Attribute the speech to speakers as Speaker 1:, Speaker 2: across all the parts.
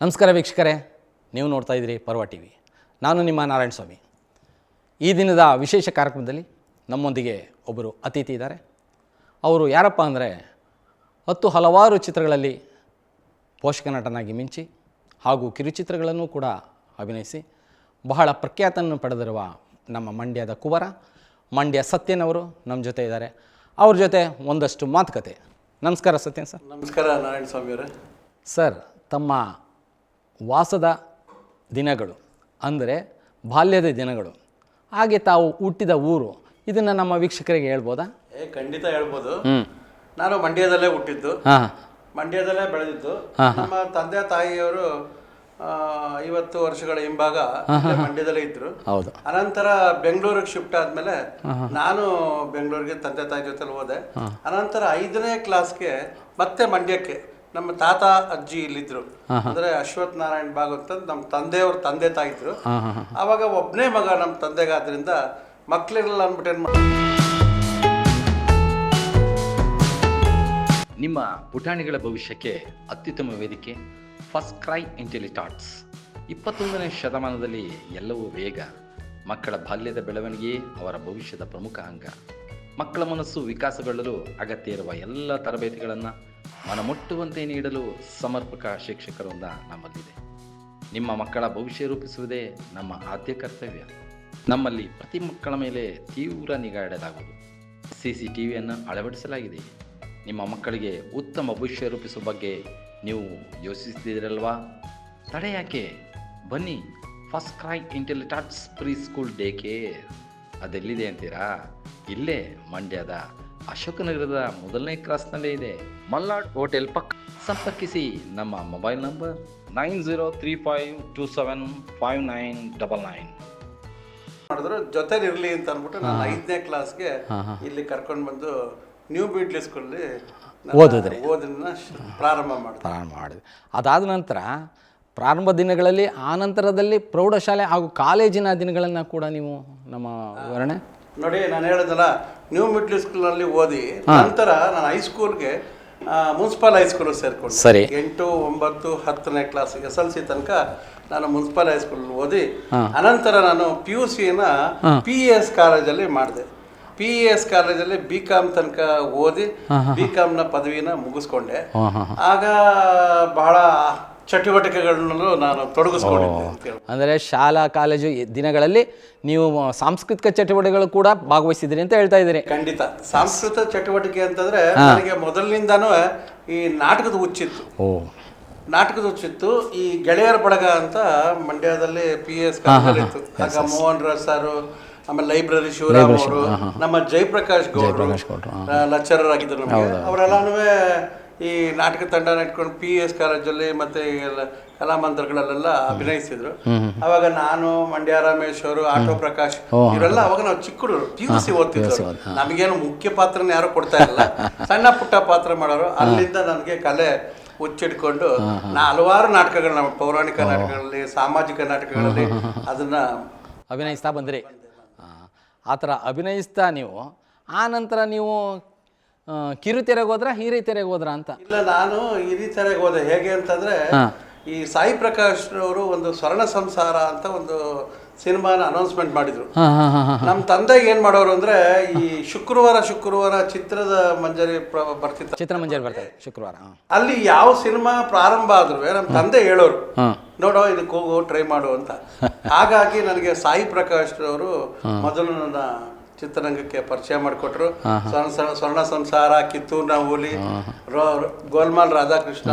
Speaker 1: ನಮಸ್ಕಾರ ವೀಕ್ಷಕರೇ. ನೀವು ನೋಡ್ತಾ ಇದ್ದೀರಿ ಪರ್ವ ಟಿ ವಿ ನಾನು ನಿಮ್ಮ ನಾರಾಯಣ ಸ್ವಾಮಿ. ಈ ದಿನದ ವಿಶೇಷ ಕಾರ್ಯಕ್ರಮದಲ್ಲಿ ನಮ್ಮೊಂದಿಗೆ ಒಬ್ಬರು ಅತಿಥಿ ಇದ್ದಾರೆ. ಅವರು ಯಾರಪ್ಪ ಅಂದರೆ ಹತ್ತು ಹಲವಾರು ಚಿತ್ರಗಳಲ್ಲಿ ಪೋಷಕ ನಟನಾಗಿ ಮಿಂಚಿ ಹಾಗೂ ಕಿರುಚಿತ್ರಗಳನ್ನು ಕೂಡ ಅಭಿನಯಿಸಿ ಬಹಳ ಪ್ರಖ್ಯಾತನ್ನು ಪಡೆದಿರುವ ನಮ್ಮ ಮಂಡ್ಯದ ಕುವರ ಮಂಡ್ಯ ಸತ್ಯನವರು ನಮ್ಮ ಜೊತೆ ಇದ್ದಾರೆ. ಅವ್ರ ಜೊತೆ ಒಂದಷ್ಟು ಮಾತುಕತೆ. ನಮಸ್ಕಾರ ಸತ್ಯನ್ ಸರ್.
Speaker 2: ನಮಸ್ಕಾರ ನಾರಾಯಣ ಸ್ವಾಮಿ ಅವರೇ
Speaker 1: ಸರ್ ತಮ್ಮ ವಾಸದ ದಿನಗಳು ಅಂದರೆ ಬಾಲ್ಯದ ದಿನಗಳು. ಹಾಗೆ ತಾವು ಹುಟ್ಟಿದ ಊರು ಇದನ್ನು ನಮ್ಮ ವೀಕ್ಷಕರಿಗೆ ಹೇಳ್ಬೋದಾ?
Speaker 2: ಏ ಖಂಡಿತ ಹೇಳ್ಬೋದು. ನಾನು ಮಂಡ್ಯದಲ್ಲೇ ಹುಟ್ಟಿದ್ದು.
Speaker 1: ಹಾಂ.
Speaker 2: ಮಂಡ್ಯದಲ್ಲೇ ಬೆಳೆದಿದ್ದು. ನಮ್ಮ ತಂದೆ ತಾಯಿಯವರು ಐವತ್ತು ವರ್ಷಗಳ ಹಿಂಭಾಗ ಮಂಡ್ಯದಲ್ಲೇ ಇದ್ರು.
Speaker 1: ಹೌದು.
Speaker 2: ಅನಂತರ ಬೆಂಗಳೂರಿಗೆ ಶಿಫ್ಟ್ ಆದ್ಮೇಲೆ ನಾನು ಬೆಂಗಳೂರಿಗೆ ತಂದೆ ತಾಯಿ ಜೊತೆಲಿ ಹೋದೆ. ಅನಂತರ ಐದನೇ ಕ್ಲಾಸ್ಗೆ ಮತ್ತೆ ಮಂಡ್ಯಕ್ಕೆ ನಮ್ಮ ತಾತ ಅಜ್ಜಿ ಇಲ್ಲಿದ್ರು. ಅಂದ್ರೆ ಅಶ್ವಥ್ ನಾರಾಯಣ್ ಭಾಗವತ್ ಅಂತ ನಮ್ಮ ತಂದೆಯವ್ರ ತಂದೆ
Speaker 1: ತಾಯಿದ್ರು.
Speaker 2: ಆವಾಗ ಒಬ್ಬನೇ ಮಗ ನಮ್ಮ ತಂದೆಗಾದ್ರಿಂದ ಮಕ್ಳಿರಲ್ಲ ಅಂದ್ಬಿಟ್ಟು ಏನ್?
Speaker 3: ನಿಮ್ಮ ಪುಟಾಣಿಗಳ ಭವಿಷ್ಯಕ್ಕೆ ಅತ್ಯುತ್ತಮ ವೇದಿಕೆ ಫಸ್ಟ್ ಕ್ರೈ ಇಂಟೆಲಿಟಾಟ್ಸ್ ಇಪ್ಪತ್ತೊಂದನೇ ಶತಮಾನದಲ್ಲಿ ಎಲ್ಲವೂ ವೇಗ ಮಕ್ಕಳ ಬಾಲ್ಯದ ಬೆಳವಣಿಗೆ ಅವರ ಭವಿಷ್ಯದ ಪ್ರಮುಖ ಅಂಗ. ಮಕ್ಕಳ ಮನಸ್ಸು ವಿಕಾಸಗೊಳ್ಳಲು ಅಗತ್ಯ ಇರುವ ಎಲ್ಲ ತರಬೇತಿಗಳನ್ನು ಮನಮುಟ್ಟುವಂತೆ ನೀಡಲು ಸಮರ್ಪಕ ಶಿಕ್ಷಕರೊಂದ ನಮ್ಮಲ್ಲಿದೆ. ನಿಮ್ಮ ಮಕ್ಕಳ ಭವಿಷ್ಯ ರೂಪಿಸುವುದೇ ನಮ್ಮ ಆದ್ಯ ಕರ್ತವ್ಯ. ನಮ್ಮಲ್ಲಿ ಪ್ರತಿ ಮಕ್ಕಳ ಮೇಲೆ ತೀವ್ರ ನಿಗಾ ಇಡಲಾಗುವುದು. ಸಿ ಸಿ ಟಿ ವಿಯನ್ನು ಅಳವಡಿಸಲಾಗಿದೆ. ನಿಮ್ಮ ಮಕ್ಕಳಿಗೆ ಉತ್ತಮ ಭವಿಷ್ಯ ರೂಪಿಸುವ ಬಗ್ಗೆ ನೀವು ಯೋಚಿಸ್ತಿದ್ದೀರಲ್ವಾ ತಡೆ ಯಾಕೆ? ಬನ್ನಿ, first cry Intellitots pre school day care. ಅದೆಲ್ಲಿದೆ ಅಂತೀರಾ? ಇಲ್ಲೇ ಮಂಡ್ಯದ ಅಶೋಕನಗರದ ಮೊದಲನೇ ಕ್ರಾಸ್ನಲ್ಲೇ ಇದೆ. ಮಲ್ನಾಡ್ ಹೋಟೆಲ್ ಪಕ್ಕ. ಸಂಪರ್ಕಿಸಿ ನಮ್ಮ mobile number nine zero three five two seven five nine double nine.
Speaker 2: ಮಾಡಿದ್ರು ಜೊತೆಲಿರಲಿ ಅಂತ ಅಂದ್ಬಿಟ್ಟು ನಾನು ಐದನೇ ಕ್ಲಾಸ್ಗೆ ಇಲ್ಲಿ ಕರ್ಕೊಂಡು ಬಂದು ನ್ಯೂ ಬೀಟ್ಲಿ ಸ್ಕೂಲಲ್ಲಿ
Speaker 1: ಓದಿದ್ರೆ.
Speaker 2: ಓದನ್ನ ಪ್ರಾರಂಭ ಮಾಡಿದೆ.
Speaker 1: ಪ್ರಾರಂಭ ಮಾಡಿದೆ ಅದಾದ ನಂತರ ಪ್ರಾರಂಭ ದಿನಗಳಲ್ಲಿ ಆ ನಂತರದಲ್ಲಿ ಪ್ರೌಢಶಾಲೆ ಹಾಗೂ ಕಾಲೇಜಿನ ದಿನಗಳನ್ನು ಕೂಡ ನೀವು ನಮ್ಮ ವಿವರಣೆ
Speaker 2: ನೋಡಿ ನಾನು ಹೇಳಿದ್ನಲ್ಲ ನ್ಯೂ ಮಿಡ್ಲ್ ಸ್ಕೂಲ್ನಲ್ಲಿ ಓದಿ ನಂತರ ನಾನು ಹೈಸ್ಕೂಲ್ಗೆ ಮುನ್ಸಿಪಾಲ್ ಹೈಸ್ಕೂಲ್ ಸೇರ್ಕೊಂಡು.
Speaker 1: ಸರಿ.
Speaker 2: ಎಂಟು ಒಂಬತ್ತು ಹತ್ತನೇ ಕ್ಲಾಸ್ ಎಸ್ ಎಲ್ ಸಿ ತನಕ ನಾನು ಮುನ್ಸಿಪಲ್ ಹೈಸ್ಕೂಲ್ ಓದಿ ಅನಂತರ ನಾನು ಪಿ ಯು ಸಿನ ಪಿ ಎಸ್ ಕಾಲೇಜಲ್ಲಿ ಮಾಡಿದೆ. ಪಿ ಎಸ್ ಕಾಲೇಜಲ್ಲಿ ಬಿ ಕಾಮ್ ತನಕ ಓದಿ ಬಿ ಕಾಮ್ನ ಪದವಿನ ಮುಗಿಸ್ಕೊಂಡೆ. ಆಗ ಬಹಳ ಚಟುವಟಿಕೆಗಳನ್ನೂ ನಾನು ತೊಡಗಿಸ್ಕೊಂಡಿದ್ದೆ.
Speaker 1: ಅಂದರೆ ಶಾಲಾ ಕಾಲೇಜು ದಿನಗಳಲ್ಲಿ ನೀವು ಸಾಂಸ್ಕೃತಿಕ ಚಟುವಟಿಕೆಗಳು ಕೂಡ ಭಾಗವಹಿಸಿದ್ರಿ ಅಂತ ಹೇಳ್ತಾ ಇದ್ದೀರಿ.
Speaker 2: ಖಂಡಿತ. ಸಾಂಸ್ಕೃತಿಕ ಚಟುವಟಿಕೆ ಅಂತಂದ್ರೆ ನನಗೆ ಮೊದಲಿನಿಂದಾನು ಈ ನಾಟಕದ ಹುಚ್ಚಿತ್ತು.
Speaker 1: ಓ.
Speaker 2: ನಾಟಕದ ಹುಚ್ಚಿತ್ತು. ಈ ಗೆಳೆಯರ ಬಳಗ ಅಂತ ಮಂಡ್ಯದಲ್ಲಿ ಪಿ ಎಸ್ ಇತ್ತು. ಆಗ ಮೋಹನ್ ರಾಜ್ ಸಾರು ಆಮೇಲೆ ಲೈಬ್ರರಿ ಶಿವರಾಮ್ ಅವರು ನಮ್ಮ ಜಯಪ್ರಕಾಶ್ ಗೌಡ್ರು ಲೆಕ್ಚರರ್ ಆಗಿದ್ದರು ನಮಗೆ. ಅವರೆಲ್ಲಾನು ಈ ನಾಟಕ ತಂಡನ ಇಟ್ಕೊಂಡು ಪಿ ಎಸ್ ಕಾಲೇಜಲ್ಲಿ ಮತ್ತೆ ಕಲಾ ಎಲ್ಲ ಕಲಾಮಂದಿರಗಳಲ್ಲೆಲ್ಲ ಅಭಿನಯಿಸಿದ್ರು. ಅವಾಗ ನಾನು ಮಂಡ್ಯ ರಮೇಶ್ ಅವರು ಆಟೋ ಪ್ರಕಾಶ್ ಇವರೆಲ್ಲ ಅವಾಗ ನಾವು ಚಿಕ್ಕ ಹುಡುಗರು ಪಿ ಯು ಸಿ ಓದ್ತಿದ್ರು ನಮಗೇನು ಮುಖ್ಯ ಪಾತ್ರನ ಯಾರು ಕೊಡ್ತಾ ಇಲ್ಲ ಸಣ್ಣ ಪುಟ್ಟ ಪಾತ್ರ ಮಾಡೋರು. ಅಲ್ಲಿಂದ ನನಗೆ ಕಲೆ ಹುಚ್ಚಿಡ್ಕೊಂಡು ನಾ ಹಲವಾರು ನಾಟಕಗಳನ್ನ ಪೌರಾಣಿಕ ನಾಟಕಗಳಲ್ಲಿ ಸಾಮಾಜಿಕ ನಾಟಕಗಳಲ್ಲಿ ಅದನ್ನ
Speaker 1: ಅಭಿನಯಿಸ್ತಾ ಬಂದ್ರಿ. ಆ ಥರ ಅಭಿನಯಿಸ್ತಾ ನೀವು ಆ ನಂತರ ನೀವು ಕಿರುತೆರೆಗೆ ಹೋದ್ರ ಹಿರಿತೆರೆಗೆ ಹೋದ್ರ ಅಂತ?
Speaker 2: ಇಲ್ಲ ನಾನು ಈ ತೆರೆಗೆ ಹೋದೆ. ಹೇಗೆ ಅಂತಂದ್ರೆ ಈ ಸಾಯಿ ಪ್ರಕಾಶ್ ಅವರು ಒಂದು ಸ್ವರ್ಣ ಸಂಸಾರ ಅಂತ ಒಂದು ಸಿನಿಮಾನ ಅನೌನ್ಸ್ಮೆಂಟ್ ಮಾಡಿದ್ರು. ನಮ್ಮ ತಂದೆ ಏನ್ ಮಾಡೋರು ಅಂದ್ರೆ ಈ ಶುಕ್ರವಾರ ಶುಕ್ರವಾರ ಚಿತ್ರದ ಮಂಜರಿ ಬರ್ತಿತ್ತು.
Speaker 1: ಚಿತ್ರ ಮಂಜರಿ ಬರ್ತಾರೆ ಶುಕ್ರವಾರ
Speaker 2: ಅಲ್ಲಿ ಯಾವ ಸಿನಿಮಾ ಪ್ರಾರಂಭ ಆದ್ರೂ ನಮ್ಮ ತಂದೆ ಹೇಳೋರು ನೋಡೋ ಇದಕ್ಕೆ ಹೋಗು ಟ್ರೈ ಮಾಡು ಅಂತ. ಹಾಗಾಗಿ ನನಗೆ ಸಾಯಿ ಪ್ರಕಾಶ್ ಅವರು ಮೊದಲು ನನ್ನ ಚಿತ್ರರಂಗಕ್ಕೆ ಪರಿಚಯ ಮಾಡಿಕೊಟ್ರು. ಸ್ವರ್ಣ ಸ್ವರ್ಣ- ಸಂಸಾರ ಕಿತ್ತೂರ್ನ ರೋ- ಗೋಲ್ಮಾಲ್ ರಾಧಾಕೃಷ್ಣ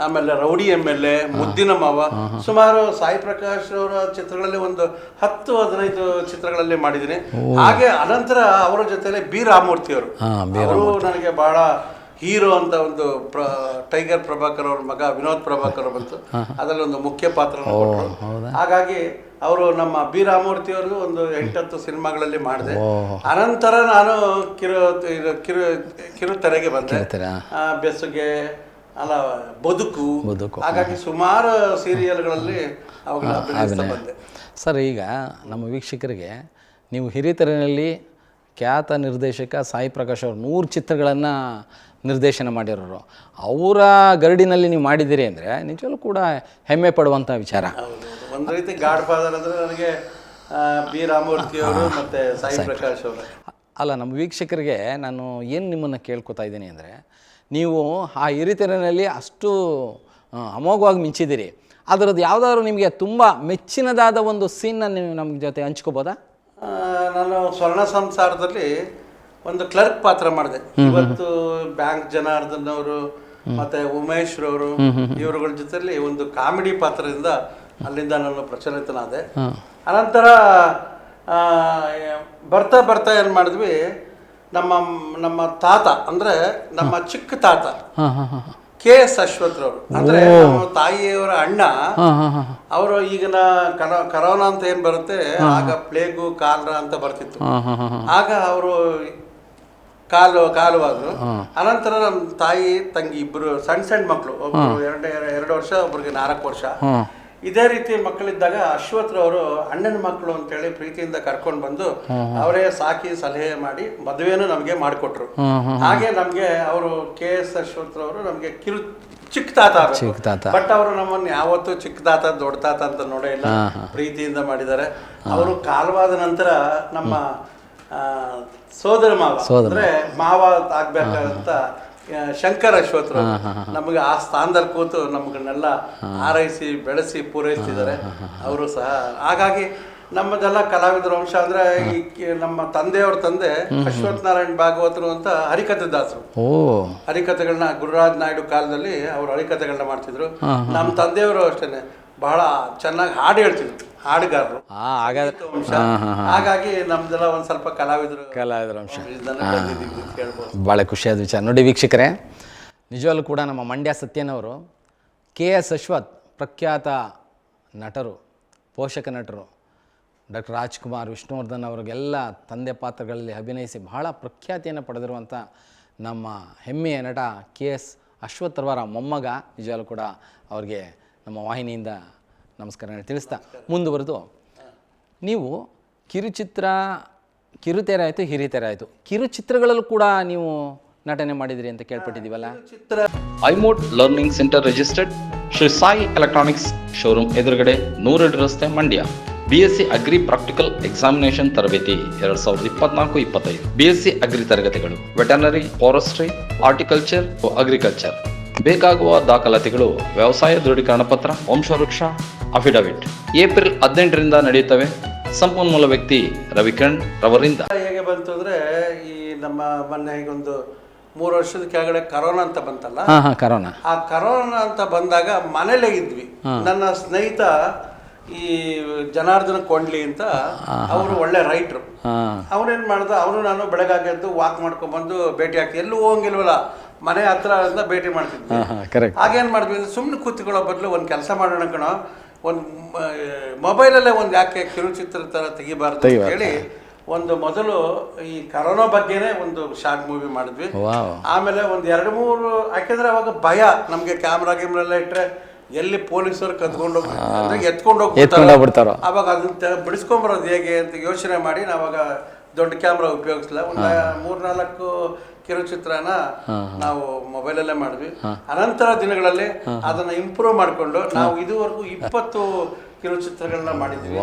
Speaker 2: ಆಮೇಲೆ ರೌಡಿ ಎಂ ಎಲ್ ಎ ಮುದ್ದಿನ ಮಾವ. ಸುಮಾರು ಸಾಯಿ ಪ್ರಕಾಶ್ ಅವರ ಚಿತ್ರಗಳಲ್ಲಿ ಒಂದು ಹತ್ತು ಹದಿನೈದು ಚಿತ್ರಗಳಲ್ಲಿ ಮಾಡಿದ್ದೀನಿ. ಹಾಗೆ ಅನಂತರ ಅವರ ಜೊತೆಲೆ ಬಿ ರಾಮಮೂರ್ತಿ ಅವರು ಅವರು ನನಗೆ ಬಹಳ ಹೀರೋ ಅಂತ ಒಂದು ಪ್ರ ಟೈಗರ್ ಪ್ರಭಾಕರ್ ಅವ್ರ ಮಗ ವಿನೋದ್ ಪ್ರಭಾಕರ್ ಬಂತು. ಅದರಲ್ಲಿ ಒಂದು ಮುಖ್ಯ ಪಾತ್ರ ಹಾಗಾಗಿ ಅವರು ನಮ್ಮ ಬಿ ರಾಮಮೂರ್ತಿ ಅವ್ರಿಗೂ ಒಂದು ಎಂಟತ್ತು ಸಿನಿಮಾಗಳಲ್ಲಿ ಮಾಡಿದೆ. ಅನಂತರ ನಾನು ಕಿರು ಇದು ಕಿರು ಕಿರುತೆರೆಗೆ ಬಂದೆ. ಬೆಸುಗೆ ಅಲ್ಲ ಬದುಕು.
Speaker 1: ಬದುಕು,
Speaker 2: ಹಾಗಾಗಿ ಸುಮಾರು ಸೀರಿಯಲ್ಗಳಲ್ಲಿ ಅವಾಗ ಬಂದೆ.
Speaker 1: ಸರ್ ಈಗ ನಮ್ಮ ವೀಕ್ಷಕರಿಗೆ ನೀವು ಹಿರಿತೆರೆಯಲ್ಲಿ ಖ್ಯಾತ ನಿರ್ದೇಶಕ ಸಾಯಿ ಪ್ರಕಾಶ್ ಅವರು ನೂರು ಚಿತ್ರಗಳನ್ನು ನಿರ್ದೇಶನ ಮಾಡಿರೋರು. ಅವರ ಗರಡಿನಲ್ಲಿ ನೀವು ಮಾಡಿದ್ದೀರಿ ಅಂದರೆ ನಿಜವಲ್ಲೂ ಕೂಡ ಹೆಮ್ಮೆ ಪಡುವಂಥ ವಿಚಾರ.
Speaker 2: ಒಂದು ರೀತಿ ಗಾಡ್ ಫಾದರ್ ಅಂದರೆ ನನಗೆ ಬಿ. ರಾಮೂರ್ತಿ ಅವರು ಮತ್ತು ಸಾಯಿ ಪ್ರಕಾಶ್ ಅವರು.
Speaker 1: ಅಲ್ಲ ನಮ್ಮ ವೀಕ್ಷಕರಿಗೆ ನಾನು ಏನು ನಿಮ್ಮನ್ನು ಕೇಳ್ಕೊತಾ ಇದ್ದೀನಿ ಅಂದರೆ ನೀವು ಆ ಹಿರಿತೆರನಲ್ಲಿ ಅಷ್ಟು ಅಮೋಘವಾಗಿ ಮಿಂಚಿದ್ದೀರಿ. ಅದರದ್ದು ಯಾವುದಾದ್ರು ನಿಮಗೆ ತುಂಬ ಮೆಚ್ಚಿನದಾದ ಒಂದು ಸೀನ್ನ ನೀವು ನಮ್ಮ ಜೊತೆ ಹಂಚ್ಕೋಬೋದಾ?
Speaker 2: ನಾನು ಸ್ವರ್ಣ ಸಂಸಾರದಲ್ಲಿ ಒಂದು ಕ್ಲರ್ಕ್ ಪಾತ್ರ ಮಾಡಿದೆ. ಇವತ್ತು ಬ್ಯಾಂಕ್ ಜನಾರ್ದನ್ ಅವರು ಮತ್ತೆ ಉಮೇಶ್ ರವರು ಇವರುಗಳ ಜೊತೆಲಿ ಒಂದು ಕಾಮಿಡಿ ಪಾತ್ರದಿಂದ ಅಲ್ಲಿಂದ ನಾನು ಪ್ರಚಲಿತನಾದೆ. ಅನಂತರ ಬರ್ತಾ ಬರ್ತಾ ಏನು ಮಾಡಿದ್ವಿ ನಮ್ಮ ನಮ್ಮ ತಾತ ಅಂದ್ರೆ ನಮ್ಮ ಚಿಕ್ಕ ತಾತ. ಕೆ ಎಸ್ ಅಶ್ವಥ್ರವರು ಅಂದ್ರೆ ನಮ್ಮ ತಾಯಿಯವರ ಅಣ್ಣ. ಅವರು ಈಗಿನ ಕರೋ ಕರೋನಾ ಅಂತ ಏನ್ ಬರುತ್ತೆ ಆಗ ಪ್ಲೇಗು ಕಾಲ್ರ ಅಂತ ಬರ್ತಿತ್ತು. ಆಗ ಅವರು ಕಾಲು ಕಾಲುವಾದ್ರು ಅನಂತರ ನಮ್ಮ ತಾಯಿ ತಂಗಿ ಇಬ್ರು ಸಣ್ಣ ಸಣ್ಣ ಮಕ್ಕಳು ಒಬ್ರು ಎರಡು ಎರಡು ವರ್ಷ ಒಬ್ರಿಗೆ ನಾಲ್ಕು ವರ್ಷ. ಇದೇ ರೀತಿ ಮಕ್ಕಳಿದ್ದಾಗ ಅಶ್ವಥ್ರವರು ಅಣ್ಣನ ಮಕ್ಕಳು ಅಂತೇಳಿ ಪ್ರೀತಿಯಿಂದ ಕರ್ಕೊಂಡು ಬಂದು ಅವರೇ ಸಾಕಿ ಸಲಹೆ ಮಾಡಿ ಮದುವೆನೂ ನಮಗೆ ಮಾಡಿಕೊಟ್ರು. ಹಾಗೆ ನಮಗೆ ಅವರು ಕೆ ಎಸ್ ಅಶ್ವಥ್ರವರು ನಮಗೆ ಕಿರು ಚಿಕ್ಕ ತಾತ ಆಗ್ಬೇಕು.
Speaker 1: ಚಿಕ್ಕ ತಾತ.
Speaker 2: ಬಟ್ ಅವರು ನಮ್ಮನ್ನು ಯಾವತ್ತೂ ಚಿಕ್ಕ ತಾತ ದೊಡ್ಡ ತಾತ ಅಂತ ನೋಡೇ ಇಲ್ಲ. ಪ್ರೀತಿಯಿಂದ ಮಾಡಿದ್ದಾರೆ. ಅವರು ಕಾಲವಾದ ನಂತರ ನಮ್ಮ ಸೋದರ ಮಾವ ಅಂದ್ರೆ ಮಾವ. ಆಗ್ಬೇಕಾದಂತ ಆ, ಶಂಕರ್ ಶ್ರೋತ್ರ ನಮಗೆ ಆ ಸ್ಥಾನದಲ್ಲಿ ಕೂತು ನಮಗನ್ನೆಲ್ಲ ಆರೈಸಿ ಬೆಳೆಸಿ ಪೂರೈಸ್ತಿದ್ದಾರೆ. ಅವರು ಸಹ. ಹಾಗಾಗಿ ನಮ್ಮದೆಲ್ಲ ಕಲಾವಿದರ ವಂಶ ಅಂದ್ರೆ ಈ ನಮ್ಮ ತಂದೆಯವ್ರ ತಂದೆ ಅಶ್ವಥ್ ನಾರಾಯಣ್ ಭಾಗವತರು ಅಂತ ಹರಿಕಥೆ ದಾಸರು ಹರಿಕಥೆಗಳನ್ನ ಗುರುರಾಜ್ ನಾಯ್ಡು ಕಾಲದಲ್ಲಿ ಅವರು ಹರಿಕಥೆಗಳನ್ನ ಮಾಡ್ತಿದ್ರು. ನಮ್ಮ ತಂದೆಯವರು ಅಷ್ಟೇನೆ. ಬಹಳ ಚೆನ್ನಾಗಿ ಹಾಡು ಹೇಳ್ತಿದ್ರು. ಹಾಡುಗಾರರು.
Speaker 1: ಹಾಂ ಹಾಗಾದ್ರೆ
Speaker 2: ವಂಶ ಹಾಗಾಗಿ ನಮ್ದೆಲ್ಲ ಒಂದ್ ಸ್ವಲ್ಪ ಕಲಾವಿದರು.
Speaker 1: ಕಲಾವಿದರ ಅಂಶ
Speaker 2: ಹೇಳ್ಬೋದು.
Speaker 1: ಭಾಳ ಖುಷಿಯಾದ ವಿಚಾರ. ನೋಡಿ ವೀಕ್ಷಕರೇ ನಿಜವಾಗ್ಲೂ ಕೂಡ ನಮ್ಮ ಮಂಡ್ಯ ಸತ್ಯನವರು ಕೆ ಎಸ್ ಅಶ್ವಥ್ ಪ್ರಖ್ಯಾತ ನಟರು ಪೋಷಕ ನಟರು ಡಾಕ್ಟರ್ ರಾಜ್ಕುಮಾರ್ ವಿಷ್ಣುವರ್ಧನ್ ಅವ್ರಿಗೆಲ್ಲ ತಂದೆ ಪಾತ್ರಗಳಲ್ಲಿ ಅಭಿನಯಿಸಿ ಬಹಳ ಪ್ರಖ್ಯಾತಿಯನ್ನು ಪಡೆದಿರುವಂಥ ನಮ್ಮ ಹೆಮ್ಮೆಯ ನಟ ಕೆ ಎಸ್ ಅಶ್ವಥ್ ಅವರ ಮೊಮ್ಮಗ ನಿಜವಾಗ್ಲೂ ಕೂಡ ಅವ್ರಿಗೆ ನಮ್ಮ ವಾಹಿನಿಯಿಂದ ನಮಸ್ಕಾರ ತಿಳಿಸ್ತಾ. ಮುಂದುವರೆದು ನೀವು ಕಿರುಚಿತ್ರ ಕಿರುತೆರೆ ಆಯಿತು ಹಿರಿತೆರೆ ಆಯಿತು ಕಿರುಚಿತ್ರಗಳಲ್ಲೂ ಕೂಡ ನೀವು ನಟನೆ ಮಾಡಿದಿರಿ ಅಂತ ಕೇಳ್ಪಟ್ಟಿದ್ದೀವಲ್ಲ?
Speaker 2: ಚಿತ್ರ
Speaker 3: ಐಮೋಟ್ learning center registered, Shri Sai electronics showroom ಎದುರುಗಡೆ ನೂರೆರಡು ರಸ್ತೆ Mandya. B Sc agri practical examination ತರಬೇತಿ, ಎರಡ್ ಸಾವಿರದ ಇಪ್ಪತ್ನಾಲ್ಕು, ಇಪ್ಪತ್ತೈದು. ಬಿಎಸ್ಸಿ ಅಗ್ರಿ ತರಗತಿಗಳು ವೆಟನರಿ ಫಾರೆಸ್ಟ್ರಿ ಹಾರ್ಟಿಕಲ್ಚರ್ ಅಗ್ರಿಕಲ್ಚರ್ ಬೇಕಾಗುವ ದಾಖಲಾತಿಗಳು ವ್ಯವಸಾಯ ದೃಢೀಕರಣ ಪತ್ರ ವಂಶವೃಕ್ಷ ಅಫಿಡವಿಟ್ ಏಪ್ರಿಲ್ ಹದಿನೆಂಟರಿಂದ ನಡೆಯುತ್ತವೆ. ಸಂಪನ್ಮೂಲ ವ್ಯಕ್ತಿ ರವಿಕಣ್ ರವರಿಂದ.
Speaker 2: ಹೇಗೆ ಬಂತು ಅಂದ್ರೆ ಈ ನಮ್ಮ ಮೊನ್ನೆ ಈಗೊಂದು ಮೂರು ವರ್ಷದ ಕೆಳಗಡೆ ಕರೋನಾ ಅಂತ ಬಂತಲ್ಲ?
Speaker 1: ಕರೋನಾ.
Speaker 2: ಆ ಕರೋನಾ ಅಂತ ಬಂದಾಗ ಮನೇಲೆ ಇದ್ವಿ. ನನ್ನ ಸ್ನೇಹಿತ ಈ ಜನಾರ್ದನ ಕೊಂಡ್ಲಿ ಅಂತ ಅವರು ಒಳ್ಳೆ ರೈಟ್ರು. ಅವನೇನ್ ಮಾಡ್ದ ಅವನು ನಾನು ಬೆಳಗಾಗಿ ಎದ್ದು ವಾಕ್ ಮಾಡ್ಕೊಂಡ್ಬಂದು ಭೇಟಿ ಆಗ್ತೀವಿ ಎಲ್ಲೂ ಹೋಗಂಗಿಲ್ವಲ್ಲ ಮನೆ ಹತ್ರ ಅಂತ ಭೇಟಿ ಮಾಡ್ತಿದ್ವಿ.
Speaker 1: ಹಾಗೇನ್
Speaker 2: ಆಗೇನ್ ಮಾಡಿದ್ವಿ ಅಂದ್ರೆ ಸುಮ್ಮನೆ ಕೂತ್ಕೊಳ್ಳೋ ಬದಲು ಒಂದು ಕೆಲಸ ಮಾಡೋಣ ಕಣ. ಒಂದು ಮೊಬೈಲಲ್ಲೇ ಒಂದು ಯಾಕೆ ಕಿರುಚಿತ್ರ ಥರ ತೆಗಿಬಾರ್ದು ಅಂತ ಹೇಳಿ ಒಂದು ಮೊದಲು ಈ ಕರೋನಾ ಬಗ್ಗೆನೇ ಒಂದು ಶಾರ್ಟ್ ಮೂವಿ ಮಾಡಿದ್ವಿ. ಆಮೇಲೆ ಒಂದು ಎರಡು ಮೂರು ಯಾಕೆಂದ್ರೆ ಅವಾಗ ಭಯ ನಮಗೆ ಕ್ಯಾಮ್ರಾ ಗಿಮ್ರಾ ಎಲ್ಲ ಇಟ್ರೆ ಎಲ್ಲಿ ಪೊಲೀಸರು ಕದ್ಕೊಂಡು ಹೋಗ್ತಾರೆ ಎತ್ಕೊಂಡು ಹೋಗ್ಬಿಡ್ತಾರೆ?
Speaker 1: ಹೋಗ್ಬಿಡ್ತಾರೋ?
Speaker 2: ಅವಾಗ ಅದನ್ನ ಬಿಡಿಸ್ಕೊಂಬರೋದು ಹೇಗೆ ಅಂತ ಯೋಚನೆ ಮಾಡಿ ನಾವಾಗ ದೊಡ್ಡ ಕ್ಯಾಮ್ರಾ ಉಪಯೋಗಿಸಲ್ಲ ಒಂದು ಮೂರ್ನಾಲ್ಕು ಕಿರುಚಿತ್ರನ ನಾವು ಮೊಬೈಲಲ್ಲೇ ಮಾಡಿದ್ವಿ. ಅನಂತರ ದಿನಗಳಲ್ಲಿ ಅದನ್ನ ಇಂಪ್ರೂವ್ ಮಾಡಿಕೊಂಡು ನಾವು ಇದುವರೆಗೂ ಇಪ್ಪತ್ತು ಕಿರುಚಿತ್ರಗಳನ್ನ ಮಾಡಿದ್ವಿ.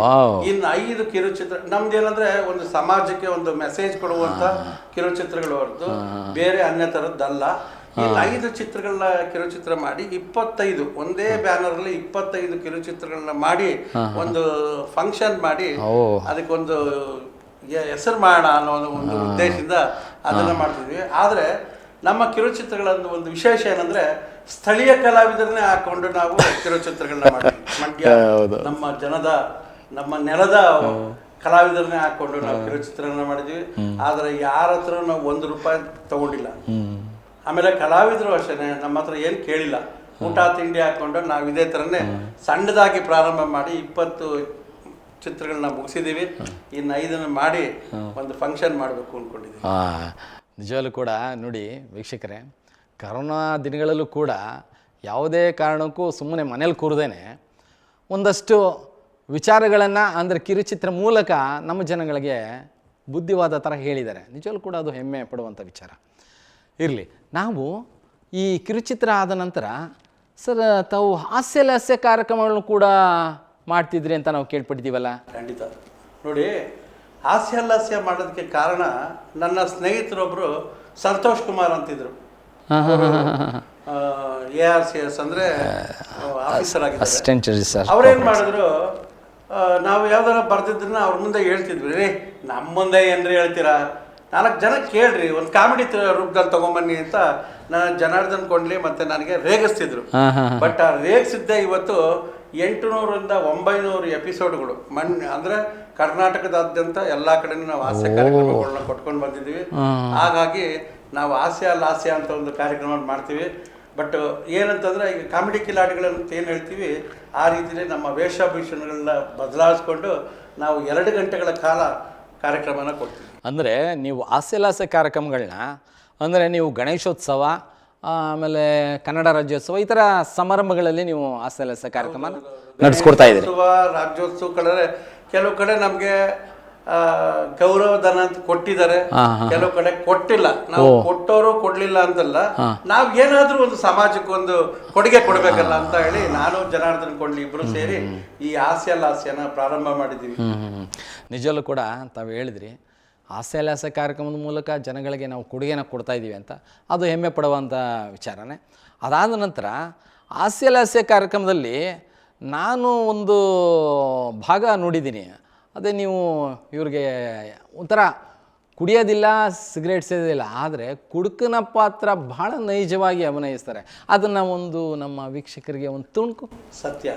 Speaker 2: ಇನ್ನು ಐದು ಕಿರುಚಿತ್ರ ನಮ್ದೇನಂದ್ರೆ ಒಂದು ಸಮಾಜಕ್ಕೆ ಒಂದು ಮೆಸೇಜ್ ಕೊಡುವಂತ ಕಿರುಚಿತ್ರಗಳು ಹೊರತು ಬೇರೆ ಅನ್ಯ ಥರದ್ದಲ್ಲ ಐದು ಚಿತ್ರಗಳನ್ನ ಕಿರುಚಿತ್ರ ಮಾಡಿ ಇಪ್ಪತ್ತೈದು ಒಂದೇ ಬ್ಯಾನರ್ ಅಲ್ಲಿ ಇಪ್ಪತ್ತೈದು ಕಿರುಚಿತ್ರಗಳನ್ನ ಮಾಡಿ ಒಂದು ಫಂಕ್ಷನ್ ಮಾಡಿ ಅದಕ್ಕೊಂದು ಹೆಸರು ಮಾಡೋಣ ಅನ್ನೋ ಒಂದು ಉದ್ದೇಶದಿಂದ ಅದನ್ನ ಮಾಡ್ತಿದ್ವಿ. ಆದ್ರೆ ನಮ್ಮ ಕಿರುಚಿತ್ರಗಳನ್ನು ಒಂದು ವಿಶೇಷ ಏನಂದ್ರೆ ಸ್ಥಳೀಯ ಕಲಾವಿದರನ್ನೇ ಹಾಕೊಂಡು ನಾವು ಕಿರುಚಿತ್ರಗಳನ್ನ ಮಾಡಿದ್ವಿ ಮಂಡ್ಯ ನಮ್ಮ ಜನದ ನಮ್ಮ ನೆಲದ ಕಲಾವಿದರನ್ನೇ ಹಾಕೊಂಡು ನಾವು ಕಿರುಚಿತ್ರಗಳನ್ನ ಮಾಡಿದ್ವಿ. ಆದ್ರೆ ಯಾರ ಹತ್ರ ನಾವು ಒಂದು ರೂಪಾಯಿ ತಗೊಂಡಿಲ್ಲ. ಆಮೇಲೆ ಕಲಾವಿದರು ಅಷ್ಟೇ ನಮ್ಮ ಹತ್ರ ಏನು ಕೇಳಿಲ್ಲ. ಊಟ ತಿಂಡಿ ಹಾಕ್ಕೊಂಡು ನಾವು ಇದೇ ಥರನೇ ಸಣ್ಣದಾಗಿ ಪ್ರಾರಂಭ ಮಾಡಿ ಇಪ್ಪತ್ತು ಚಿತ್ರಗಳನ್ನ ಮುಗಿಸಿದ್ದೀವಿ ಇನ್ನು ಐದನ್ನು ಮಾಡಿ ಒಂದು ಫಂಕ್ಷನ್ ಮಾಡಬೇಕು ಅಂದ್ಕೊಂಡಿದ್ದೀವಿ
Speaker 1: ನಿಜವಾಗ್ಲೂ ಕೂಡ ನೋಡಿ ವೀಕ್ಷಕರೇ ಕರೋನಾ ದಿನಗಳಲ್ಲೂ ಕೂಡ ಯಾವುದೇ ಕಾರಣಕ್ಕೂ ಸುಮ್ಮನೆ ಮನೇಲಿ ಕೂರದೇನೆ ಒಂದಷ್ಟು ವಿಚಾರಗಳನ್ನು ಅಂದರೆ ಕಿರುಚಿತ್ರ ಮೂಲಕ ನಮ್ಮ ಜನಗಳಿಗೆ ಬುದ್ಧಿವಾದ ಥರ ಹೇಳಿದ್ದಾರೆ. ನಿಜವಾಗ್ಲೂ ಕೂಡ ಅದು ಹೆಮ್ಮೆ ಪಡುವಂಥ ವಿಚಾರ. ಇರಲಿ. ನಾವು ಈ ಕಿರುಚಿತ್ರ ಆದ ನಂತರ ಸರ್ ತಾವು ಹಾಸ್ಯ ಲಾಸ್ಯ ಕಾರ್ಯಕ್ರಮಗಳನ್ನು ಕೂಡ ಮಾಡ್ತಿದ್ರಿ ಅಂತ ನಾವು ಕೇಳ್ಪಟ್ಟಿದ್ದೀವಲ್ಲ?
Speaker 2: ಖಂಡಿತ. ನೋಡಿ ಹಾಸ್ಯ ಲಾಸ್ಯ ಮಾಡೋದಕ್ಕೆ ಕಾರಣ ನನ್ನ ಸ್ನೇಹಿತರೊಬ್ಬರು ಸಂತೋಷ್ ಕುಮಾರ್ ಅಂತಿದ್ರು. ಎ ಆರ್ ಸಿ ಎಸ್ ಅಂದರೆ ಆಫೀಸರ್ ಆಗಿದ್ದಾರೆ. ಅವ್ರೇನು ಮಾಡಿದ್ರು ನಾವು ಯಾವ್ದಾರ ಬರ್ದಿದ್ದನ್ನ ಅವ್ರ ಮುಂದೆ ಹೇಳ್ತಿದ್ವಿ. ರೀ ನಮ್ಮ ಮುಂದೆ ಏನ್ರಿ ಹೇಳ್ತೀರಾ? ನಾಲ್ಕು ಜನ ಕೇಳ್ರಿ ಒಂದು ಕಾಮಿಡಿ ರೂಪದಲ್ಲಿ ತಗೊಂಬನ್ನಿ ಅಂತ ನಾನು ಜನಾರ್ದನ್ ಕೊಂಡ್ಲಿ ಮತ್ತೆ ನನಗೆ ರೇಗಿಸ್ತಿದ್ರು. ಬಟ್ ಆ ರೇಗಿಸಿದ್ದೆ ಇವತ್ತು ಎಂಟುನೂರಿಂದ ಒಂಬೈನೂರು ಎಪಿಸೋಡ್ಗಳು ಮಣ್ ಅಂದ್ರೆ ಕರ್ನಾಟಕದಾದ್ಯಂತ ಎಲ್ಲಾ ಕಡೆನೂ ನಾವು ಹಾಸ್ಯ ಕಾರ್ಯಕ್ರಮಗಳನ್ನ ಕೊಟ್ಕೊಂಡು ಬಂದಿದ್ದೀವಿ. ಹಾಗಾಗಿ ನಾವು ಹಾಸ್ಯ ಲಾಸ್ಯ ಅಂತ ಒಂದು ಕಾರ್ಯಕ್ರಮ ಮಾಡ್ತೀವಿ. ಬಟ್ ಏನಂತಂದ್ರೆ ಈಗ ಕಾಮಿಡಿ ಕಿಲಾಡಿಗಳಂತ ಏನು ಹೇಳ್ತೀವಿ ಆ ರೀತಿಯಲ್ಲಿ ನಮ್ಮ ವೇಷಭೂಷಣಗಳನ್ನ ಬದಲಾಯಿಸ್ಕೊಂಡು ನಾವು ಎರಡು ಗಂಟೆಗಳ ಕಾಲ ಕಾರ್ಯಕ್ರಮನ ಕೊಡ್ತೀವಿ.
Speaker 1: ಅಂದರೆ ನೀವು ಹಾಸ್ಯಲಾಸ್ಯ ಕಾರ್ಯಕ್ರಮಗಳನ್ನ ಅಂದರೆ ನೀವು ಗಣೇಶೋತ್ಸವ ಆಮೇಲೆ ಕನ್ನಡ ರಾಜ್ಯೋತ್ಸವ ಈ ಥರ ಸಮಾರಂಭಗಳಲ್ಲಿ ನೀವು ಹಾಸ್ಯಲಾಸ್ಯ ಕಾರ್ಯಕ್ರಮ ನಡೆಸ್ಕೊಡ್ತಾ ಇದ್ದೀರಿ.
Speaker 2: ರಾಜ್ಯೋತ್ಸವ ಕಡೆ ಕೆಲವು ಕಡೆ ನಮಗೆ ಗೌರವಧನ ಅಂತ ಕೊಟ್ಟಿದ್ದಾರೆ. ಕೆಲವು ಕಡೆ ಕೊಟ್ಟಿಲ್ಲ. ನಾವು ಕೊಟ್ಟವರು ಕೊಡ್ಲಿಲ್ಲ ಅಂತಲ್ಲ ನಾವ್ ಏನಾದ್ರೂ ಒಂದು ಸಮಾಜಕ್ಕೆ ಒಂದು ಕೊಡುಗೆ ಕೊಡ್ಬೇಕಲ್ಲ ಅಂತ ಹೇಳಿ ನಾನು ಜನಾರ್ದನ್ ಕೊಡ್ಲಿ ಇಬ್ರು ಸೇರಿ ಈ ಹಾಸ್ಯ ಲಾಸ್ಯನ ಪ್ರಾರಂಭ ಮಾಡಿದೀವಿ
Speaker 1: ಹ್ಞೂ ಕೂಡ ತಾವು ಹೇಳಿದ್ರಿ. ಹಾಸ್ಯಲಾಸ್ಯ ಕಾರ್ಯಕ್ರಮದ ಮೂಲಕ ಜನಗಳಿಗೆ ನಾವು ಕೊಡುಗೆನ ಕೊಡ್ತಾ ಇದ್ದೀವಿ ಅಂತ ಅದು ಹೆಮ್ಮೆ ಪಡುವಂಥ ವಿಚಾರನೇ. ಅದಾದ ನಂತರ ಹಾಸ್ಯಲಾಸ್ಯ ಕಾರ್ಯಕ್ರಮದಲ್ಲಿ ನಾನು ಒಂದು ಭಾಗ ನೋಡಿದ್ದೀನಿ. ಅದೇ ನೀವು ಇವ್ರಿಗೆ ಒಂಥರ ಕುಡಿಯೋದಿಲ್ಲ ಸಿಗರೇಟ್ ಸೇದೋದಿಲ್ಲ ಆದರೆ ಕುಡುಕನ ಪಾತ್ರ ಭಾಳ ನೈಜವಾಗಿ ಅಭಿನಯಿಸ್ತಾರೆ. ಅದನ್ನು ಒಂದು ನಮ್ಮ ವೀಕ್ಷಕರಿಗೆ ಒಂದು ತುಣುಕು.
Speaker 2: ಸತ್ಯ.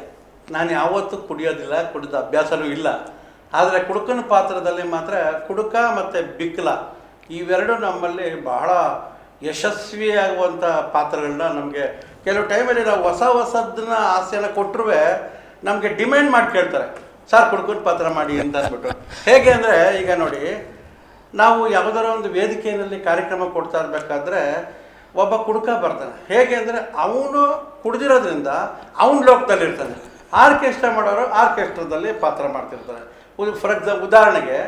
Speaker 2: ನಾನು ಯಾವತ್ತೂ ಕುಡಿಯೋದಿಲ್ಲ, ಕುಡಿದ ಅಭ್ಯಾಸನೂ ಇಲ್ಲ. ಆದರೆ ಕುಡುಕನ ಪಾತ್ರದಲ್ಲಿ ಮಾತ್ರ ಕುಡುಕ ಮತ್ತು ಬಿಕ್ಕಲ ಇವೆರಡು ನಮ್ಮಲ್ಲಿ ಬಹಳ ಯಶಸ್ವಿಯಾಗುವಂಥ ಪಾತ್ರಗಳನ್ನ ನಮಗೆ ಕೆಲವು ಟೈಮಲ್ಲಿ ನಾವು ಹೊಸ ಹೊಸದನ್ನ ಆಸೆನ ಕೊಟ್ಟರು ನಮಗೆ ಡಿಮ್ಯಾಂಡ್ ಮಾಡಿ ಕೇಳ್ತಾರೆ. ಸರ್, ಕುಡುಕನ ಪಾತ್ರ ಮಾಡಿ ಅಂತ ಅಂದ್ಬಿಟ್ಟು. ಹೇಗೆ ಅಂದರೆ, ಈಗ ನೋಡಿ, ನಾವು ಯಾವುದಾರ ಒಂದು ವೇದಿಕೆಯಲ್ಲಿ ಕಾರ್ಯಕ್ರಮ ಕೊಡ್ತಾ ಇರಬೇಕಾದ್ರೆ ಒಬ್ಬ ಕುಡುಕ ಬರ್ತಾನೆ. ಹೇಗೆ ಅಂದರೆ, ಅವನು ಕುಡ್ದಿರೋದ್ರಿಂದ ಅವನ ಲೋಕದಲ್ಲಿ ಇರ್ತಾನೆ ಆರ್ಕೆಸ್ಟ್ರಾ ಮಾಡೋರು ಆರ್ಕೆಸ್ಟ್ರಾದಲ್ಲಿ ಪಾತ್ರ ಮಾಡ್ತಿರ್ತಾರೆ. ಫಾರ್ ಎಕ್ಸಾಂಪಲ್ ಉದಾಹರಣೆಗೆ,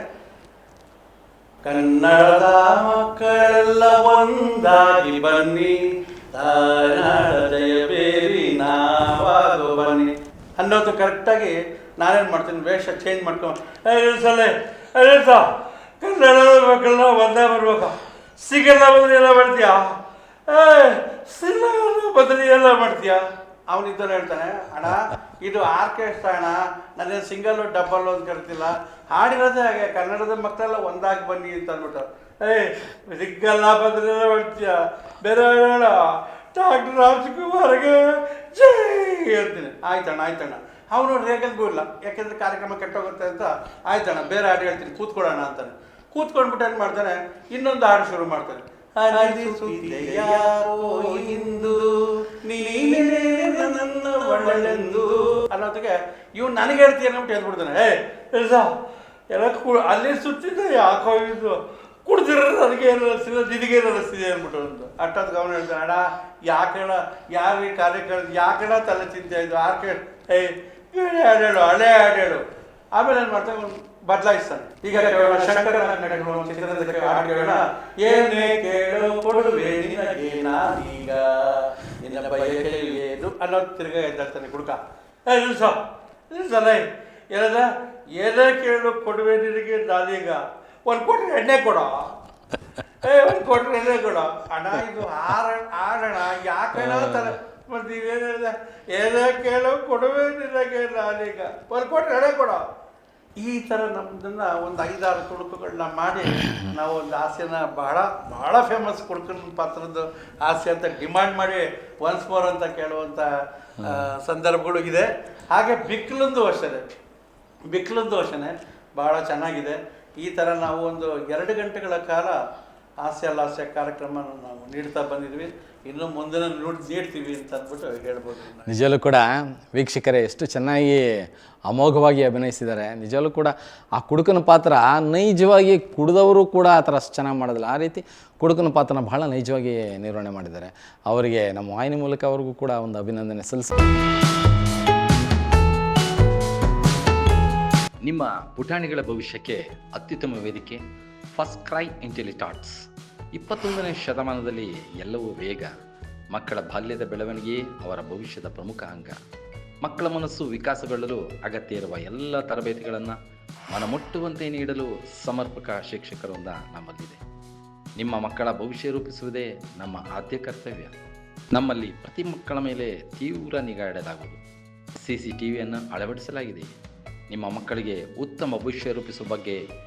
Speaker 2: ಕನ್ನಡದ ಮಕ್ಕಳೆಲ್ಲ ಒಂದಾಗಿ ಬನ್ನಿ ಬೇರಿ, ನಾವಾಗೋ ಬನ್ನಿ. ಅನ್ನೋದು ಕರೆಕ್ಟಾಗಿ ನಾನೇನು ಮಾಡ್ತೀನಿ, ವೇಷ ಚೇಂಜ್ ಮಾಡ್ಕೊಂಡು ಕನ್ನಡದ ಮಕ್ಕಳೆಲ್ಲ ಒಂದೇ ಬರ್ಬೇಕು. ಸಿಗಲ್ಲ ಬದಲಿ ಎಲ್ಲ ಮಾಡ್ತೀಯಾ? ಏ ಸಿಗಲ್ಲ ಬಂದ್ರೆ ಎಲ್ಲ ಮಾಡ್ತೀಯಾ? ಅವನಿದ್ದಲ್ಲ ಹೇಳ್ತಾನೆ, ಅಣ್ಣ, ಇದು ಆರ್ಕೆಸ್ಟ್ರಾ ಅಣ್ಣ ನನ್ನ ಸಿಂಗಲ್ ಡಬಲ್ ಅಂತ ಕರಿತಿಲ್ಲ. ಹಾಡಿರೋದೇ ಹಾಗೆ, ಕನ್ನಡದ ಮಕ್ಕಳೆಲ್ಲ ಒಂದಾಗಿ ಬನ್ನಿ ಅಂತ ಅಂದ್ಬಿಟ್ಟು. ಏಯ್ ಸಿಗ್ಗಲ್ಲ ಬಂದ್ರೆ ಬೇರೆ ಡಾಕ್ಟರ್ ರಾಜ್ಕುಮಾರ್ಗೆ ಜೈ ಹೇಳ್ತೀನಿ ಆಯ್ತಣ್ಣ ಆಯ್ತಣ್ಣ ಅವನು ರೇಗಲ್ಗೂ ಇಲ್ಲ. ಯಾಕೆಂದ್ರೆ ಕಾರ್ಯಕ್ರಮ ಕೆಟ್ಟೋಗುತ್ತೆ ಅಂತ. ಆಯ್ತಣ್ಣ ಬೇರೆ ಹಾಡು ಹೇಳ್ತೀನಿ. ಕೂತ್ಕೊಳ್ಳೋಣ ಅಂತಾನೆ. ಕೂತ್ಕೊಂಡ್ಬಿಟ್ಟು ಏನು ಮಾಡ್ತಾನೆ, ಇನ್ನೊಂದು ಹಾಡು ಶುರು ಮಾಡ್ತಾನೆ. ಯಾರೋ ಇಂದು. ನೀನೇ ನನ್ನ ಒಳ್ಳೆಂದು. ಅನ್ನೋದಕ್ಕೆ ಇವ್ನು ನನಗೆ ಹೇಳ್ತೀಯ ಅಂದ್ಬಿಟ್ಟು ಹೇಳ್ಬಿಡ್ತಾನೆ. ಏ, ಎಲ್ಸ? ಎಲ್ಲ ಕು ಅಲ್ಲಿ ಸುತ್ತಿದ್ದೆ ಯಾಕೋ ಇದು? ಕುಡ್ದಿರೋ ನನಗೆ ಏನು ಅನಿಸ್ತಿಲ್ಲ ಏನು ಅನಿಸ್ತಿದೆ ಅಂದ್ಬಿಟ್ಟು ಒಂದು ಅಟ್ಟದ ಗಮನ ಹೇಳ್ತಾನೆ ಅಣ್ಣ ಯಾಕಣ ಯಾರು ಈ ಕಾರ್ಯಕ್ರಮ ಯಾಕಣ ತಲೆ ಚಿಂತೆ ಇದು ಆರ್ಕೆ ಏ ಬೇರೆ ಹಳೆ ಹೇಳು? ಹಳೆ ಹಾಡು ಹೇಳು? ಆಮೇಲೆ ಏನು ಮಾಡ್ತಾನೆ ಬದಲಾಯಿಸ್ತಾನೆ. ಈಗ ಕೇಳೋಣ ಶಂಕರ ಹಾಡು ಕೇಳೋಣ. ಏನೇ ಕೇಳು ಕೊಡುವೆ ನಿನಗೆ ನಾನೀಗ. ನಿನ್ನ ಬಯಕೆ ಏನು ಅನ್ನೋ ತಿರ್ಗಾ ಎದ್ದಾಡ್ತಾನೆ ಕುಡುಕ. ಏ ನಿಲ್ಸ. ನಿಲ್ಸಲ್ಲ ಏನದ? ಏನೇ ಕೇಳು ಕೊಡುವೆ ನಿನಗೆ ನಾನೀಗ. ಒಂದು ಕೊಟ್ರೆ ಎಣ್ಣೆ ಕೊಡ. ಏ ಒಂದು ಕೊಟ್ರೆ ಎಣ್ಣೆ ಕೊಡ. ಅಣ್ಣ ಇದು ಆರ ಆಡೋಣ ಯಾಕೆ ತರ ಮತ್ತೆ ನೀವೇನು ಹೇಳಿದೆ? ಏನೇ ಕೇಳು ಕೊಡುವೆ ನಿನಗೆ ನಾನೀಗ. ಒಂದು ಕೊಟ್ರೆ ಎಣ್ಣೆ ಕೊಡ. ಈ ಥರ ನಮ್ಮದನ್ನ ಒಂದು ಐದಾರು ತುಣುಕುಗಳನ್ನ ಮಾಡಿ ನಾವು ಒಂದು ಹಾಸ್ಯನ ಬಹಳ ಬಹಳ ಫೇಮಸ್ ಕುಡ್ಕನ ಪಾತ್ರದ ಹಾಸ್ಯ ಅಂತ ಡಿಮಾಂಡ್ ಮಾಡಿ ಒನ್ಸ್ ಮೋರ್ ಅಂತ ಕೇಳುವಂಥ ಸಂದರ್ಭಗಳು ಇದೆ. ಹಾಗೆ ಬಿಕ್ಲಂದು ಅಷ್ಟೇ ಬಿಕ್ಲಂದು ಅಷ್ಟೇ ಬಹಳ ಚೆನ್ನಾಗಿದೆ. ಈ ಥರ ನಾವು ಒಂದು ಎರಡು ಗಂಟೆಗಳ ಕಾಲ ಹಾಸ್ಯ ಲಾಸ್ಯ ಕಾರ್ಯಕ್ರಮ ನಾವು ನೀಡ್ತಾ ಬಂದಿದ್ವಿ. ಇನ್ನು ಮುಂದಿನ ನೋಡಿ ನೀಡ್ತೀವಿ ಅಂತ ಅಂದ್ಬಿಟ್ಟು ಹೇಳ್ಬೋದು.
Speaker 1: ನಿಜಲ್ಲೂ ಕೂಡ ವೀಕ್ಷಕರೇ ಎಷ್ಟು ಚೆನ್ನಾಗಿ ಅಮೋಘವಾಗಿ ಅಭಿನಯಿಸಿದ್ದಾರೆ. ನಿಜಲ್ಲೂ ಕೂಡ ಆ ಕುಡುಕನ ಪಾತ್ರ ನೈಜವಾಗಿ ಕುಡಿದವರು ಕೂಡ ಆ ಥರ ಅಷ್ಟು ಚೆನ್ನಾಗಿ ಮಾಡೋದಿಲ್ಲ ಆ ರೀತಿ ಕುಡುಕನ ಪಾತ್ರನ ಬಹಳ ನೈಜವಾಗಿ ನಿರ್ವಹಣೆ ಮಾಡಿದ್ದಾರೆ. ಅವರಿಗೆ ನಮ್ಮ ವಾಹಿನಿ ಮೂಲಕ ಅವ್ರಿಗೂ ಕೂಡ ಒಂದು ಅಭಿನಂದನೆ ಸಲ್ಲಿಸ
Speaker 3: ನಿಮ್ಮ ಪುಟಾಣಿಗಳ ಭವಿಷ್ಯಕ್ಕೆ ಅತ್ಯುತ್ತಮ ವೇದಿಕೆ. ಫಸ್ಟ್ ಕ್ರೈ ಇಂಟೆಲಿಟಾಟ್ಸ್ ಇಪ್ಪತ್ತೊಂದನೇ ಶತಮಾನದಲ್ಲಿ ಎಲ್ಲವೂ ವೇಗ, ಮಕ್ಕಳ ಬಾಲ್ಯದ ಬೆಳವಣಿಗೆ, ಅವರ ಭವಿಷ್ಯದ ಪ್ರಮುಖ ಅಂಗ. ಮಕ್ಕಳ ಮನಸ್ಸು ವಿಕಾಸಗೊಳ್ಳಲು ಅಗತ್ಯ ಇರುವ ಎಲ್ಲ ತರಬೇತಿಗಳನ್ನು ಮನಮುಟ್ಟುವಂತೆ ನೀಡಲು ಸಮರ್ಪಕ ಶಿಕ್ಷಕರೊಂದ ನಮ್ಮಲ್ಲಿದೆ. ನಿಮ್ಮ ಮಕ್ಕಳ ಭವಿಷ್ಯ ರೂಪಿಸುವುದೇ ನಮ್ಮ ಆದ್ಯ ಕರ್ತವ್ಯ. ನಮ್ಮಲ್ಲಿ ಪ್ರತಿ ಮಕ್ಕಳ ಮೇಲೆ ತೀವ್ರ ನಿಗಾ ಇಡಲಾಗುವುದು. ಸಿ ಸಿ ಟಿ ವಿಯನ್ನು ಅಳವಡಿಸಲಾಗಿದೆ. ನಿಮ್ಮ ಮಕ್ಕಳಿಗೆ ಉತ್ತಮ ಭವಿಷ್ಯ ರೂಪಿಸುವ ಬಗ್ಗೆ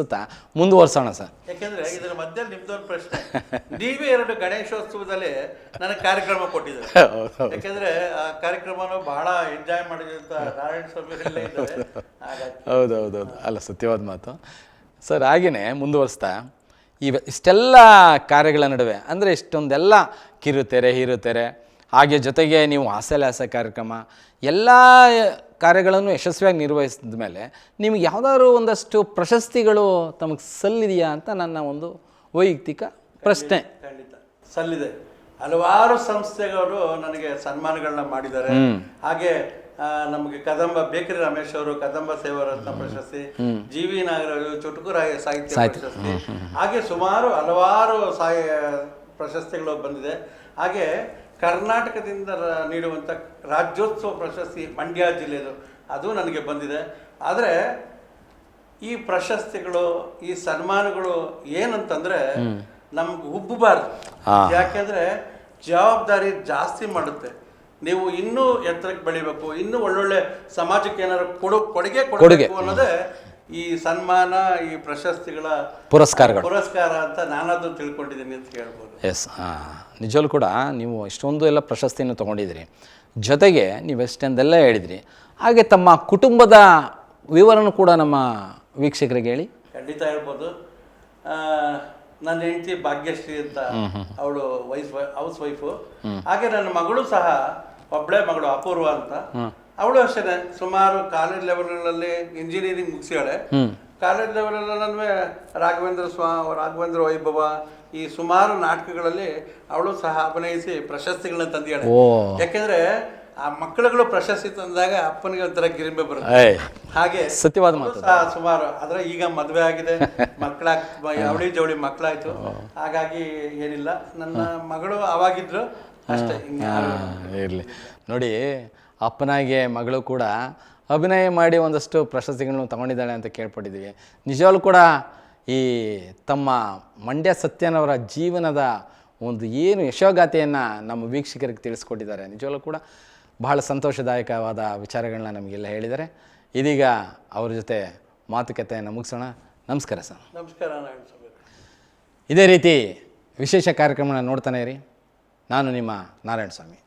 Speaker 1: ಸುತ್ತ ಮುಂದುವರ್ಸೋಣ ಸರ್.
Speaker 2: ಯಾಕೆಂದ್ರೆ ಇದರ ಮಧ್ಯೆ ನಿಮ್ದೊಂದು ಪ್ರಶ್ನೆ. ನೀವೇ ಎರಡು ಗಣೇಶೋತ್ಸವದಲ್ಲಿ ನನಗೆ ಕಾರ್ಯಕ್ರಮ ಕೊಟ್ಟಿದ್ದಾರೆ. ಯಾಕೆಂದ್ರೆ ಆ ಕಾರ್ಯಕ್ರಮನ ಬಹಳ ಎಂಜಾಯ್ ಮಾಡಿದಂತ ನಾರಾಯಣ ಸ್ವಾಮಿ
Speaker 1: ಹೌದೌದೌದು ಅಲ್ಲ ಸತ್ಯವಾದ ಮಾತು. ಸರ್ ಹಾಗೆಯೇ ಮುಂದುವರಿಸ್ತಾ ಇವ ಇಷ್ಟೆಲ್ಲ ಕಾರ್ಯಗಳ ನಡುವೆ ಅಂದರೆ ಇಷ್ಟೊಂದೆಲ್ಲ ಕಿರುತೆರೆ ಹೀರುತೆರೆ ಹಾಗೆ ಜೊತೆಗೆ ನೀವು ಹಾಸ್ಯಲಾಸ ಕಾರ್ಯಕ್ರಮ ಎಲ್ಲ ಕಾರ್ಯಗಳನ್ನು ಯಶಸ್ವಿಯಾಗಿ ನಿರ್ವಹಿಸಿದ ಮೇಲೆ ನಿಮಗೆ ಯಾವುದಾದ್ರು ಒಂದಷ್ಟು ಪ್ರಶಸ್ತಿಗಳು ತಮಗೆ ಸಲ್ಲಿದೆಯಾ ಅಂತ ನನ್ನ ಒಂದು ವೈಯಕ್ತಿಕ ಪ್ರಶ್ನೆ.
Speaker 2: ಖಂಡಿತ. ಸಲ್ಲಿದೆ. ಹಲವಾರು ಸಂಸ್ಥೆಗಳು ನನಗೆ ಸನ್ಮಾನಗಳನ್ನ ಮಾಡಿದ್ದಾರೆ. ಹಾಗೆ ಆ, ನಮಗೆ ಕದಂಬ ಬೇಕರಿ ರಮೇಶ್ ಅವರು ಕದಂಬ ಸೇವರತ್ನ ಪ್ರಶಸ್ತಿ ಜಿ ವಿ ನಾಗರಾಜು ಚುಟುಕುರಾಯ ಸಾಹಿತ್ಯ ಪ್ರಶಸ್ತಿ. ಹಾಗೆ ಸುಮಾರು ಹಲವಾರು ಸಾಹಿ ಪ್ರಶಸ್ತಿಗಳು ಬಂದಿದೆ. ಹಾಗೆ ಕರ್ನಾಟಕದಿಂದ ನೀಡುವಂಥ ರಾಜ್ಯೋತ್ಸವ ಪ್ರಶಸ್ತಿ ಮಂಡ್ಯ ಜಿಲ್ಲೆಯದು ಅದು ನನಗೆ ಬಂದಿದೆ. ಆದರೆ ಈ ಪ್ರಶಸ್ತಿಗಳು ಈ ಸನ್ಮಾನಗಳು ಏನಂತಂದ್ರೆ ನಮ್ಗೆ ಉಬ್ಬಬಾರ್ದು ಯಾಕೆಂದರೆ ಜವಾಬ್ದಾರಿ ಜಾಸ್ತಿ ಮಾಡುತ್ತೆ. ನೀವು ಇನ್ನೂ ಎತ್ತರಕ್ಕೆ ಬೆಳಿಬೇಕು ಇನ್ನೂ ಒಳ್ಳೊಳ್ಳೆ ಸಮಾಜಕ್ಕೆ ಏನಾದ್ರು ಕೊಡು ಕೊಡುಗೆ ಕೊಡಬೇಕು ಅನ್ನೋದೇ ಈ ಸನ್ಮಾನ ಈ ಪ್ರಶಸ್ತಿಗಳ
Speaker 1: ಪುರಸ್ಕಾರಗಳು.
Speaker 2: ಪುರಸ್ಕಾರ ಅಂತ ನಾನದು ತಿಳ್ಕೊಂಡಿದ್ದೀನಿ ಅಂತ ಹೇಳ್ಬೋದು.
Speaker 1: ಎಸ್ ಹಾಂ ನಿಜವಲ್ಲೂ ಕೂಡ ನೀವು ಇಷ್ಟೊಂದು ಎಲ್ಲ ಪ್ರಶಸ್ತಿಯನ್ನು ತೊಗೊಂಡಿದ್ದೀರಿ. ಜೊತೆಗೆ ನೀವು ಎಷ್ಟೊಂದೆಲ್ಲ ಹೇಳಿದಿರಿ. ಹಾಗೆ ತಮ್ಮ ಕುಟುಂಬದ ವಿವರನೂ ಕೂಡ ನಮ್ಮ ವೀಕ್ಷಕರಿಗೆ ಹೇಳಿ.
Speaker 2: ಖಂಡಿತ ಹೇಳ್ಬೋದು. ನನ್ನ ಹೆಂಡತಿ ಭಾಗ್ಯಶ್ರೀ ಅಂತ ಅವಳು ವೈಸ್ ಹೌಸ್ ವೈಫು. ಹಾಗೆ ನನ್ನ ಮಗಳು ಸಹ ಒಬ್ಬಳೇ ಮಗಳು ಅಪೂರ್ವ ಅಂತ. ಅವಳು ಅಷ್ಟೇ ಸುಮಾರು ಕಾಲೇಜ್ ಲೆವೆಲ್ಗಳಲ್ಲಿ ಇಂಜಿನಿಯರಿಂಗ್ ಮುಗಿಸಿದಾಳೆ ಕಾಲೇಜ್ ಲೆವೆಲಲ್ಲೂ ರಾಘವೇಂದ್ರ ಸ್ವಾ ರಾಘವೇಂದ್ರ ವೈಭವ ಈ ಸುಮಾರು ನಾಟಕಗಳಲ್ಲಿ ಅವಳು ಸಹ ಅಭಿನಯಿಸಿ ಪ್ರಶಸ್ತಿಗಳನ್ನ ತಂದಿದ್ದಾಳೆ ಯಾಕೆಂದ್ರೆ ಆ ಮಕ್ಕಳುಗಳು ಪ್ರಶಸ್ತಿ ತಂದಾಗ ಅಪ್ಪನಿಗೆ ಒಂಥರ ಗಿರಿಂಬೆ ಬರುತ್ತೆ. ಹಾಗೆ
Speaker 1: ಸತ್ಯವಾದ
Speaker 2: ಸುಮಾರು ಆದ್ರೆ ಈಗ ಮದುವೆ ಆಗಿದೆ. ಮಕ್ಕಳ ಅವಳಿ ಜವಳಿ ಮಕ್ಕಳಾಯ್ತು. ಹಾಗಾಗಿ ಏನಿಲ್ಲ. ನನ್ನ ಮಗಳು ಅವಾಗಿದ್ರು ಅಷ್ಟೇ
Speaker 1: ಇರಲಿ. ನೋಡಿ ಅಪ್ಪನಾಗೆ ಮಗಳು ಕೂಡ ಅಭಿನಯ ಮಾಡಿ ಒಂದಷ್ಟು ಪ್ರಶಸ್ತಿಗಳನ್ನು ತಗೊಂಡಿದ್ದಾಳೆ ಅಂತ ಕೇಳ್ಪಟ್ಟಿದ್ದೀವಿ. ನಿಜವಾಗ್ಲೂ ಕೂಡ ಈ ತಮ್ಮ ಮಂಡ್ಯ ಸತ್ಯನವರ ಜೀವನದ ಒಂದು ಏನು ಯಶೋಗಾಥೆಯನ್ನು ನಮ್ಮ ವೀಕ್ಷಕರಿಗೆ ತಿಳಿಸ್ಕೊಟ್ಟಿದ್ದಾರೆ. ನಿಜವಾಗ್ಲೂ ಕೂಡ ಬಹಳ ಸಂತೋಷದಾಯಕವಾದ ವಿಚಾರಗಳನ್ನ ನಮಗೆಲ್ಲ ಹೇಳಿದ್ದಾರೆ. ಇದೀಗ ಅವ್ರ ಜೊತೆ ಮಾತುಕತೆಯನ್ನು ಮುಗಿಸೋಣ. ನಮಸ್ಕಾರ ಸರ್.
Speaker 2: ನಮಸ್ಕಾರ
Speaker 1: ಇದೇ ರೀತಿ ವಿಶೇಷ ಕಾರ್ಯಕ್ರಮನ ನೋಡ್ತಾನೆ ಇರಿ. ನಾನು ನಿಮ್ಮ ನಾರಾಯಣ ಸ್ವಾಮಿ.